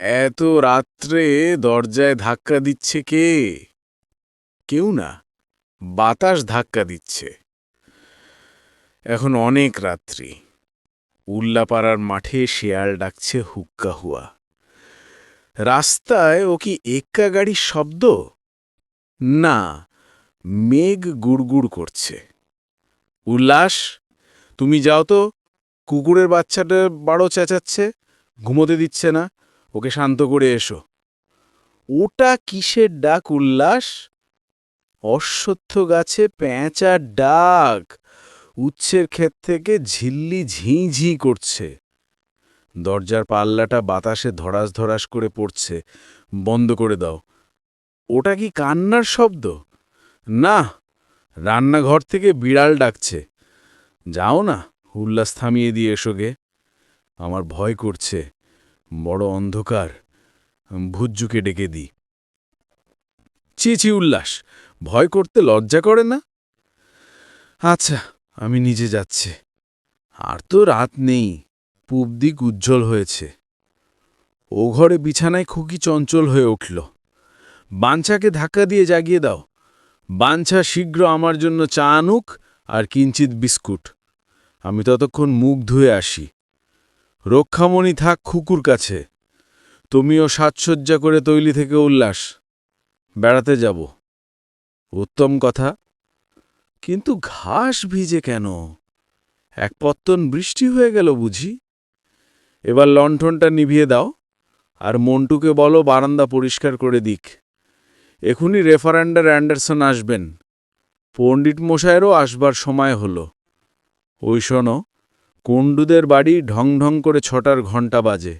এত রাত্রে দরজায় ধাক্কা দিচ্ছে কে? কেউ না, বাতাস ধাক্কা দিচ্ছে। এখন অনেক রাত্রি। উল্লাপাড়ার মাঠে শেয়াল ডাকছে হুক্কা হুয়া। রাস্তায় ও কি এক্কা গাড়ির শব্দ? না, মেঘ গুড়গুড় করছে। উল্লাস, তুমি যাও তো। কুকুরের বাচ্চাটা বাড়ো চেঁচাচ্ছে, ঘুমোতে দিচ্ছে না। ওকে শান্ত করে এসো। ওটা কিসের ডাক, উল্লাস? অশ্বত্থ গাছে প্যাঁচার ডাক। উচ্ছের ক্ষেত থেকে ঝিল্লি ঝিঁ ঝিঁ করছে। দরজার পাল্লাটা বাতাসে ধরাস ধরাস করে পড়ছে। বন্ধ করে দাও। ওটা কি কান্নার শব্দ? না, রান্নাঘর থেকে বিড়াল ডাকছে। যাও না, উল্লাস থামিয়ে দিয়ে এসো গে। আমার ভয় করছে। বড় অন্ধকার, ভুজ্জুকে ডেকে দিই ছি ছি, উল্লাস, ভয় করতে লজ্জা করে না? আচ্ছা আমি নিজে যাচ্ছে। আর তো রাত নেই, পূব দিক উজ্জ্বল হয়েছে। ও ঘরে বিছানায় খুকি চঞ্চল হয়ে উঠল। বাঞ্ছাকে ধাক্কা দিয়ে জাগিয়ে দাও। বাঞ্ছা শীঘ্র আমার জন্য চা আনুক আর কিঞ্চিত বিস্কুট। আমি ততক্ষণ মুখ ধুয়ে আসি। রক্ষামণি থাক খুকুর কাছে। তুমিও সাজসজ্জা করে তৈলি থেকে উল্লাস। বেড়াতে যাব। উত্তম কথা। কিন্তু ঘাস ভিজে কেন? এক পত্তন বৃষ্টি হয়ে গেল বুঝি? এবার লণ্ঠনটা নিভিয়ে দাও, আর মন্টুকে বলো বারান্দা পরিষ্কার করে দিক। এখুনি রেফারেন্ডার অ্যান্ডারসন আসবেন। পণ্ডিত মশায়েরও আসবার সময় হল। ওই শোনো কুণ্ডুদের বাড়ি ঢং ঢং করে ছটার ঘণ্টা বাজে।